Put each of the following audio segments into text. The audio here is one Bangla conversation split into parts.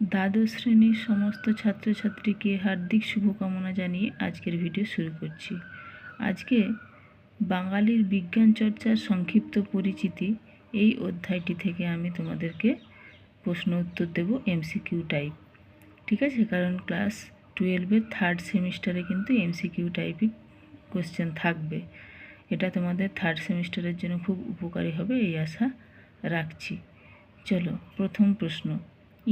দ্বাদশ শ্রেণির সমস্ত ছাত্রছাত্রীকে হার্দিক শুভকামনা জানিয়ে আজকের ভিডিও শুরু করছি। আজকে বাঙালির বিজ্ঞান চর্চার সংক্ষিপ্ত পরিচিতি এই অধ্যায়টি থেকে আমি তোমাদেরকে প্রশ্ন উত্তর দেব এমসিকিউ টাইপ। ঠিক আছে? কারণ ক্লাস টুয়েলভের থার্ড সেমিস্টারে কিন্তু এমসিকিউ টাইপই কোশ্চেন থাকবে। এটা তোমাদের থার্ড সেমিস্টারের জন্য খুব উপকারী হবে, এই আশা রাখছি। চলো, প্রথম প্রশ্ন।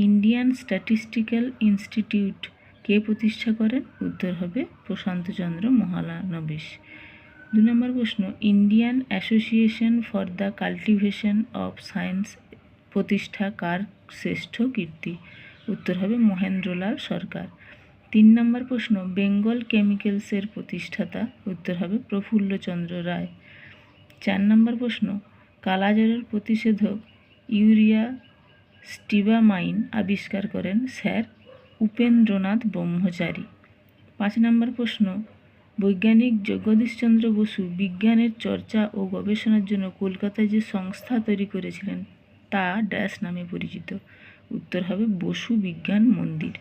Indian statistical institute. কে প্রতিষ্ঠা করেন? উত্তর হবে প্রশান্তচন্দ্র মহালানবিশ। দু নম্বর প্রশ্ন, Indian Association for the Cultivation of Science প্রতিষ্ঠা কার শ্রেষ্ঠ কীর্তি? উত্তর হবে মহেন্দ্রলাল সরকার। তিন নম্বর প্রশ্ন, বেঙ্গল কেমিক্যালসের প্রতিষ্ঠাতা? উত্তর হবে প্রফুল্লচন্দ্র রায়। চার নম্বর প্রশ্ন কালাজ্বরের প্রতিষেধক ইউরিয়া স্টিবামাইন আবিষ্কার করেন স্যার উপেন্দ্রনাথ ব্রহ্মচারী। পাঁচ নম্বর প্রশ্ন, বৈজ্ঞানিক জগদীশচন্দ্র বসু বিজ্ঞানের চর্চা ও গবেষণার জন্য কলকাতায় যে সংস্থা তৈরি করেছিলেন, তা ড্যাশ নামে পরিচিত। উত্তর হবে বসু বিজ্ঞান মন্দির।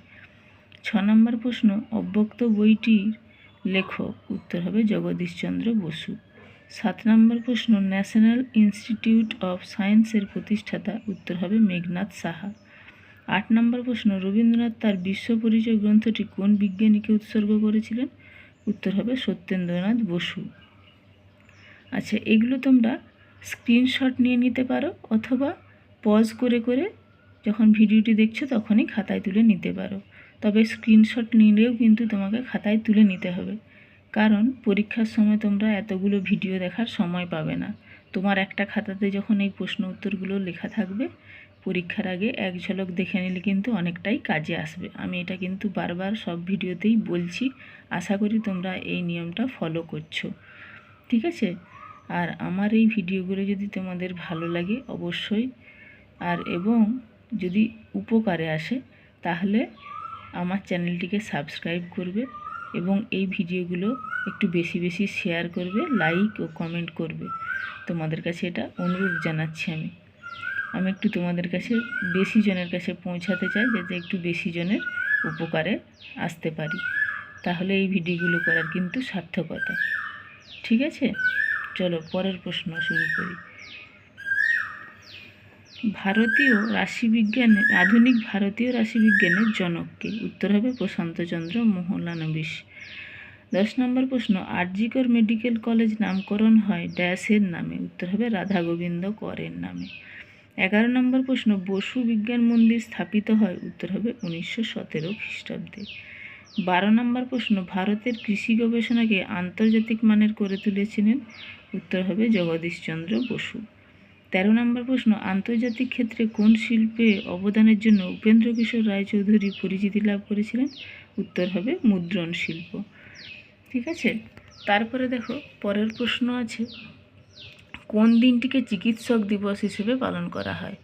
ছ নম্বর প্রশ্ন, অব্যক্ত বইটির লেখক উত্তর হবে জগদীশচন্দ্র বসু। সাত নম্বর প্রশ্ন ন্যাশনাল ইনস্টিটিউট অফ সায়েন্সের প্রতিষ্ঠাতা উত্তর হবে মেঘনাথ সাহা। আট নম্বর প্রশ্ন, রবীন্দ্রনাথ তার বিশ্ব পরিচয় গ্রন্থটি কোন বিজ্ঞানীকে উৎসর্গ করেছিলেন? উত্তর হবে সত্যেন্দ্রনাথ বসু। আচ্ছা এগুলো তোমরা স্ক্রিনশট নিয়ে নিতে পারো অথবা পজ করে করে যখন ভিডিওটি দেখছ তখনই খাতায় তুলে নিতে পারো। তবে স্ক্রিনশট নিলেও কিন্তু তোমাকে খাতায় তুলে নিতে হবে। কারণ পরীক্ষার সময় তোমরা এতগুলো ভিডিও দেখার সময় পাবে না। তোমার একটা খাতাতে যখন এই প্রশ্ন উত্তরগুলো লেখা থাকবে, পরীক্ষার আগে এক ঝলক দেখে নিলে কিন্তু অনেকটাই কাজে আসবে। আমি এটা কিন্তু বারবার সব ভিডিওতেই বলছি, আশা করি তোমরা এই নিয়মটা ফলো করছ। ঠিক আছে? আর আমার এই ভিডিওগুলো যদি তোমাদের ভালো লাগে অবশ্যই, আর এবং যদি উপকারে আসে, তাহলে আমার চ্যানেলটিকে সাবস্ক্রাইব করবে। এবং এই ভিডিওগুলো একটু বেশি বেশি শেয়ার করবে লাইক ও কমেন্ট করবে। তোমাদের কাছে এটা অনুরোধ জানাচ্ছি আমি। আমি একটু তোমাদের কাছে, বেশি জনের কাছে পৌঁছাতে চাই, যাতে একটু বেশি জনের উপকারে আসতে পারি। তাহলে এই ভিডিওগুলো করার কিন্তু সার্থকতা। ঠিক আছে? চলো, পরের প্রশ্ন শুরু করি। ভারতীয় রাশিবিজ্ঞানের আধুনিক ভারতীয় রাশিবিজ্ঞানের জনককে। উত্তর হবে প্রশান্তচন্দ্র মোহলানবিশ দশ নম্বর প্রশ্ন, আরজিকর মেডিকেল কলেজ নামকরণ হয় ড্যাশের নামে। উত্তর হবে রাধা গোবিন্দ করের নামে। এগারো নম্বর প্রশ্ন, বসু বিজ্ঞান মন্দির স্থাপিত হয়, উত্তর হবে উনিশশো সতেরো খ্রিস্টাব্দে। বারো নম্বর প্রশ্ন, ভারতের কৃষি গবেষণাকে আন্তর্জাতিক মানের করে তুলেছিলেন, উত্তর হবে জগদীশচন্দ্র বসু। তেরো নম্বর প্রশ্ন, আন্তর্জাতিক ক্ষেত্রে কোন শিল্পে অবদানের জন্য উপেন্দ্র কিশোর রায়চৌধুরী পরিচিতি লাভ করেছিলেন? উত্তর হবে মুদ্রণ শিল্প। ঠিক আছে? তারপরে দেখো, পরের প্রশ্ন আছে, কোন দিনটিকে চিকিৎসক দিবস হিসেবে পালন করা হয়?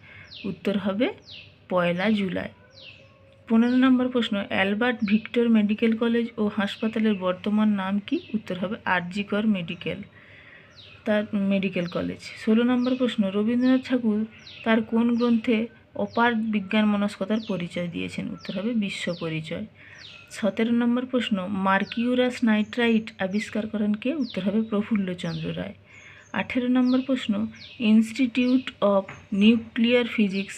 উত্তর হবে পয়লা জুলাই। পনেরো নম্বর প্রশ্ন, অ্যালবার্ট ভিক্টর মেডিকেল কলেজ ও হাসপাতালের বর্তমান নাম কি? উত্তর হবে আরজিকর মেডিকেল। তার মেডিকেল কলেজ। ষোলো নম্বর প্রশ্ন, রবীন্দ্রনাথ ঠাকুর তার কোন গ্রন্থে অপার বিজ্ঞান মনস্কতার পরিচয় দিয়েছেন? উত্তর হবে বিশ্ব পরিচয়। সতেরো নম্বর প্রশ্ন, মার্কিউরাস নাইট্রাইট আবিষ্কার করেন কে? উত্তর হবে প্রফুল্লচন্দ্র রায়। আঠেরো নম্বর প্রশ্ন, ইনস্টিটিউট অফ নিউক্লিয়ার ফিজিক্স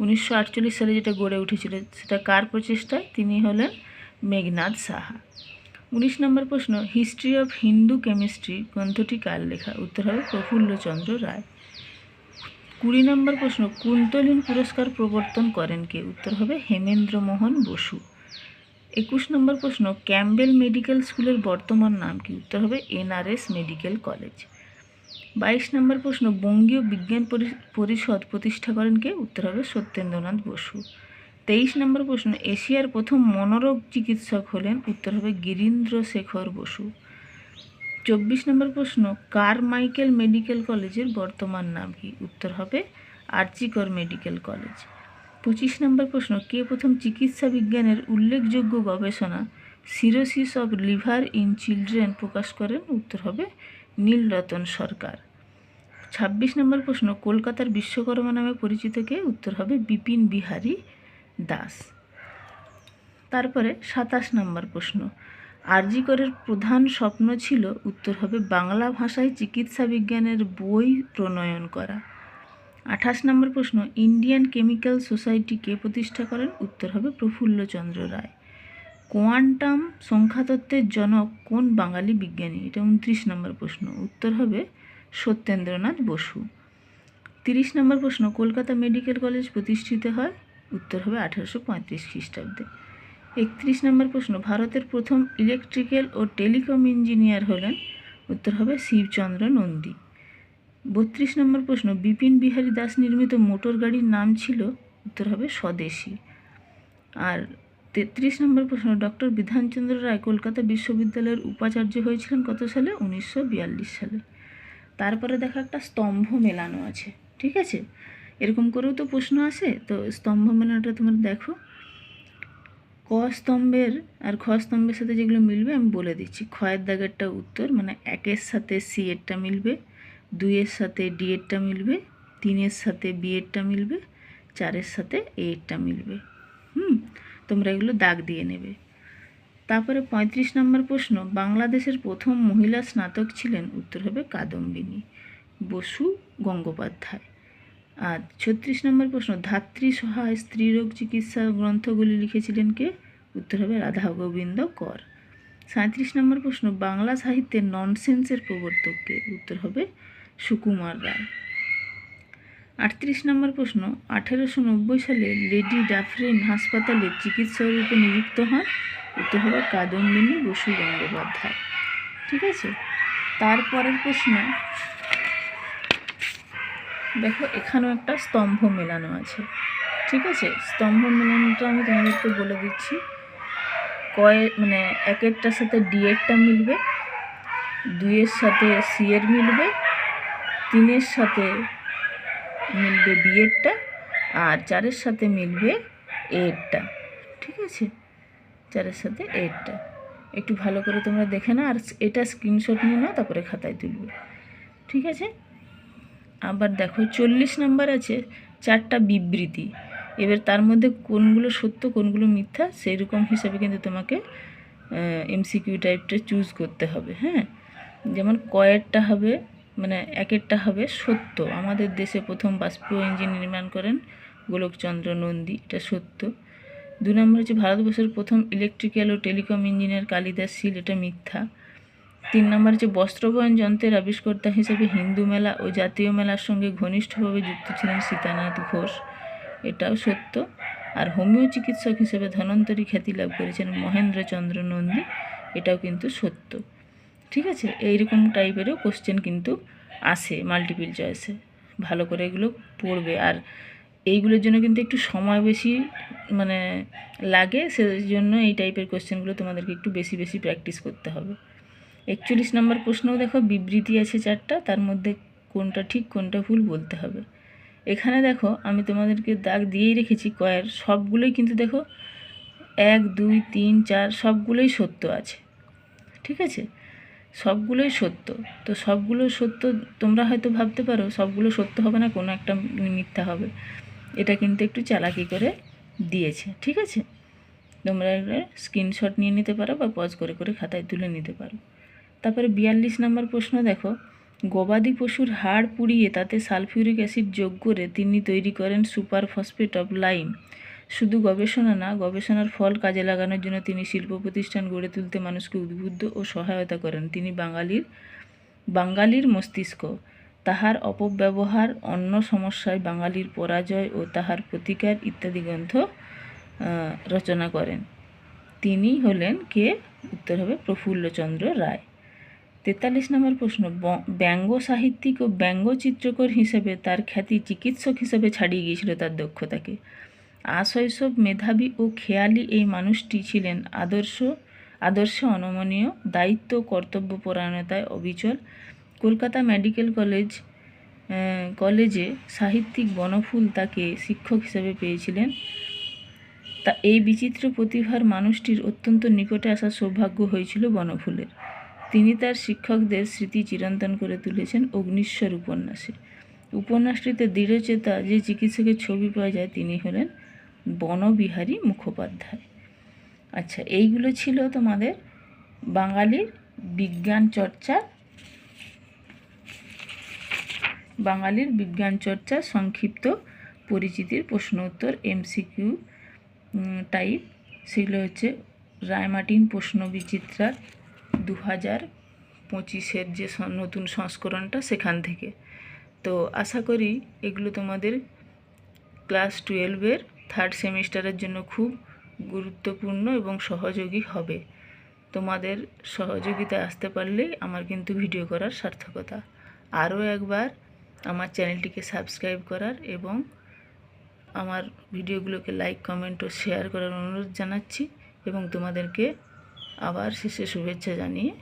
উনিশশো আটচল্লিশ সালে যেটা গড়ে উঠেছিল, সেটা কার প্রচেষ্টায়? তিনি হলেন মেঘনাথ সাহা। উনিশ নম্বর প্রশ্ন হিস্ট্রি অফ হিন্দু কেমিস্ট্রি গ্রন্থটি কার লেখা? উত্তর হবে প্রফুল্লচন্দ্র রায়। কুড়ি নম্বর প্রশ্ন, কুন্তলিন পুরস্কার প্রবর্তন করেন কে? উত্তর হবে হেমেন্দ্র মোহন বসু। একুশ নম্বর প্রশ্ন, ক্যাম্বেল মেডিকেল স্কুলের বর্তমান নাম কি? উত্তর হবে এনআরএস মেডিকেল কলেজ। বাইশ নম্বর প্রশ্ন, বঙ্গীয় বিজ্ঞান পরিষদ প্রতিষ্ঠা করেন কে? উত্তর হবে সত্যেন্দ্রনাথ বসু। তেইশ নম্বর প্রশ্ন, এশিয়ার প্রথম মনোরোগ চিকিৎসক হলেন উত্তর হবে গিরীন্দ্র শেখর বসু। চব্বিশ নম্বর প্রশ্ন কার মাইকেল মেডিকেল কলেজের বর্তমান নাম কি? উত্তর হবে আর্চিকর মেডিকেল কলেজ। পঁচিশ নম্বর প্রশ্ন, কে প্রথম চিকিৎসা বিজ্ঞানের উল্লেখযোগ্য গবেষণা cirrhosis of liver in children প্রকাশ করেন? উত্তর হবে নীলরতন সরকার। ছাব্বিশ নম্বর প্রশ্ন, কলকাতার বিশ্বকর্মা নামে পরিচিত কে? উত্তর হবে বিপিন বিহারী দাস। তারপরে সাতাশ নম্বর প্রশ্ন। আরজিকরের প্রধান স্বপ্ন ছিল উত্তর হবে বাংলা ভাষায় চিকিৎসা বিজ্ঞানের বই প্রণয়ন করা। আঠাশ নম্বর প্রশ্ন, ইন্ডিয়ান কেমিক্যাল সোসাইটি কে প্রতিষ্ঠা করেন? উত্তর হবে প্রফুল্লচন্দ্র রায়। কোয়ান্টাম সংখ্যাতত্ত্বের জনক কোন বাঙালি বিজ্ঞানী? এটা উনত্রিশ নম্বর প্রশ্ন। উত্তর হবে সত্যেন্দ্রনাথ বসু। তিরিশ নম্বর প্রশ্ন, কলকাতা মেডিকেল কলেজ প্রতিষ্ঠিত হয়? উত্তর হবে আঠারোশো পঁয়ত্রিশ খ্রিস্টাব্দে। একত্রিশ নম্বর প্রশ্ন, ভারতের প্রথম ইলেকট্রিক্যাল ও টেলিকম ইঞ্জিনিয়ার হলেন, উত্তর হবে শিবচন্দ্র নন্দী। বত্রিশ নম্বর প্রশ্ন, বিপিন বিহারী দাস নির্মিত মোটর গাড়ির নাম ছিল, উত্তর হবে স্বদেশী। আর তেত্রিশ নম্বর প্রশ্ন, ডক্টর বিধানচন্দ্র রায় কলকাতা বিশ্ববিদ্যালয়ের উপাচার্য হয়েছিলেন কত সালে? উনিশশো বিয়াল্লিশ সালে। তারপরে দেখো একটা স্তম্ভ মেলানো আছে, ঠিক আছে? এরকম করেও তো প্রশ্ন আসে। তো স্তম্ভ মেলানোটা তোমরা দেখো। ক স্তম্ভের আর খ স্তম্ভের সাথে যেগুলো মিলবে আমি বলে দিচ্ছি। খয়ের দাগেরটা উত্তর মানে একের সাথে সি এরটা মিলবে দুইয়ের সাথে ডি এরটা মিলবে তিনের সাথে বি এরটা মিলবে চারের সাথে এ এরটা মিলবে। হুম? তোমরা এগুলো দাগ দিয়ে নেবে। তারপরে পঁয়ত্রিশ নম্বর প্রশ্ন, বাংলাদেশের প্রথম মহিলা স্নাতক ছিলেন? উত্তর হবে কাদম্বিনী। বসু গঙ্গোপাধ্যায়। আর ছত্রিশ নম্বর প্রশ্ন, ধাত্রী সহায় স্ত্রীরোগ চিকিৎসা গ্রন্থগুলি লিখেছিলেন কে? উত্তর হবে রাধা গোবিন্দ কর। সাঁত্রিশ নম্বর প্রশ্ন, বাংলা সাহিত্যের ননসেন্সের প্রবর্তককে উত্তর হবে সুকুমার রায়। আটত্রিশ নম্বর প্রশ্ন, আঠেরোশো নব্বই সালে লেডি ডাফরিন হাসপাতালে চিকিৎসক রূপে নিযুক্ত হন? উত্তর হবে কাদম্বিনী বসু গঙ্গোপাধ্যায়। ঠিক আছে? তারপরের প্রশ্ন দেখো, এখানেও একটা স্তম্ভ মেলানো আছে। ঠিক আছে? স্তম্ভ মেলানোটা আমি তোমাদেরকে বলে দিচ্ছি। কয়ে মানে একেরটার সাথে ডি এরটা মিলবে, দুইয়ের সাথে সি এর মিলবে, তিনের সাথে মিলবে বি এরটা আর চারের সাথে মিলবে এরটা ঠিক আছে? চারের সাথে এরটা একটু। ভালো করে তোমরা দেখে না আর এটা স্ক্রিনশট নিয়ে নাও, তারপরে খাতায় তুলবে। ঠিক আছে? আবার দেখো চল্লিশ নাম্বার আছে, চারটা বিবৃতি। এবার তার মধ্যে কোনগুলো সত্য, কোনগুলো মিথ্যা সেই রকম হিসাবে কিন্তু তোমাকে এমসিকিউ টাইপটা চুজ করতে হবে হ্যাঁ? যেমন কয়েরটা হবে মানে একেরটা হবে সত্য। আমাদের দেশে প্রথম বাষ্প ইঞ্জিন নির্মাণ করেন গোলকচন্দ্র নন্দী, এটা সত্য। দু নম্বর হচ্ছে ভারতবর্ষের প্রথম ইলেকট্রিক্যাল ও টেলিকম ইঞ্জিনিয়ার কালিদাস শীল, এটা মিথ্যা। তিন নম্বর হচ্ছে বস্ত্রবয়ন যন্ত্রের আবিষ্কর্তা হিসেবে হিন্দু মেলা ও জাতীয় মেলার সঙ্গে ঘনিষ্ঠভাবে যুক্ত ছিলেন সীতানাথ ঘোষ। এটাও সত্য। আর হোমিও চিকিৎসক হিসেবে ধনন্তরী খ্যাতি লাভ করেছেন মহেন্দ্রচন্দ্র নন্দী। এটাও কিন্তু সত্য। ঠিক আছে? এইরকম টাইপেরও কোশ্চেন কিন্তু আসে মাল্টিপিল চয়েসে ভালো করে এগুলো পড়বে। আর এইগুলোর জন্য কিন্তু একটু সময় বেশি মানে লাগে সেই জন্য এই টাইপের কোশ্চেনগুলো তোমাদেরকে একটু বেশি বেশি প্র্যাকটিস করতে হবে। একচল্লিশ নম্বর প্রশ্নও দেখো, বিবৃতি আছে চারটা, তার মধ্যে কোনটা ঠিক, কোনটা ভুল বলতে হবে। এখানে দেখো, আমি তোমাদেরকে দাগ দিয়েই রেখেছি কয়ের, সবগুলোই কিন্তু দেখো, এক, দুই, তিন, চার, সবগুলোই সত্য আছে। ঠিক আছে? সবগুলোই সত্য। তো সবগুলো সত্য তোমরা হয়তো ভাবতে পারো, সবগুলো সত্য হবে না, কোনো একটা মিথ্যা হবে। এটা কিন্তু একটু চালাকি করে দিয়েছে। ঠিক আছে? তোমরা স্ক্রিনশট নিয়ে নিতে পারো বা পজ করে করে খাতায় তুলে নিতে পারো। তারপরে বিয়াল্লিশ নম্বর প্রশ্ন দেখো। গবাদি পশুর হাড় পুড়িয়ে তাতে সালফিউরিক অ্যাসিড যোগ করে তিনি তৈরি করেন সুপার ফসফেট অফ লাইম। শুধু গবেষণা না, গবেষণার ফল কাজে লাগানোর জন্য তিনি শিল্প প্রতিষ্ঠান গড়ে তুলতে মানুষকে উদ্বুদ্ধ ও সহায়তা করেন। তিনি বাঙালির বাঙালির মস্তিষ্ক। তাহার অপব্যবহার অন্য সমস্যায় বাঙালির পরাজয় ও তাহার প্রতিকার ইত্যাদি গ্রন্থ রচনা করেন। তিনি হলেন কে? উত্তর হবে প্রফুল্লচন্দ্র রায়। তেতাল্লিশ নম্বর প্রশ্ন ব্যঙ্গ সাহিত্যিক ও ব্যঙ্গ চিত্রকর হিসেবে তার খ্যাতি চিকিৎসক হিসেবে ছাড়িয়ে গিয়েছিল তার দক্ষতাকে। আশৈশব মেধাবী ও খেয়ালি এই মানুষটি ছিলেন আদর্শ, আদর্শে অনমনীয়, দায়িত্ব কর্তব্যপরায়ণতায় অবিচল। কলকাতা মেডিকেল কলেজ কলেজে সাহিত্যিক বনফুল তাকে শিক্ষক হিসেবে পেয়েছিলেন। তা, এই বিচিত্র প্রতিভার মানুষটির অত্যন্ত নিকটে আসার সৌভাগ্য হয়েছিল বনফুলের। তিনি তার শিক্ষকদের স্মৃতি চিরন্তন করে তুলেছেন অগ্নিশ্বর উপন্যাসে। উপন্যাসটিতে দৃঢ়চেতা যে চিকিৎসকের ছবি পাওয়া যায় তিনি হলেন বনবিহারী মুখোপাধ্যায়। আচ্ছা এইগুলো ছিল তোমাদের বাঙালির বিজ্ঞান চর্চা। বাঙালির বিজ্ঞান চর্চা সংক্ষিপ্ত পরিচিতির প্রশ্ন উত্তর এমসিকিউ টাইপ সেগুলো হচ্ছে রায়মার্টিন প্রশ্ন বিচিত্রার দু হাজার পঁচিশের যে নতুন সংস্করণটা সেখান থেকে। তো আশা করি এগুলো তোমাদের ক্লাস টুয়েলভের থার্ড সেমিস্টারের জন্য খুব গুরুত্বপূর্ণ এবং সহযোগী হবে। তোমাদের সহযোগিতা আসতে পারলেই আমার কিন্তু ভিডিও করার সার্থকতা। আরও একবার আমার চ্যানেলটিকে সাবস্ক্রাইব করার এবং আমার ভিডিওগুলোকে লাইক, কমেন্ট ও শেয়ার করার অনুরোধ জানাচ্ছি এবং তোমাদেরকে আবার শেষে শুভেচ্ছা জানিয়ে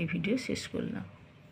এই ভিডিও শেষ করলাম।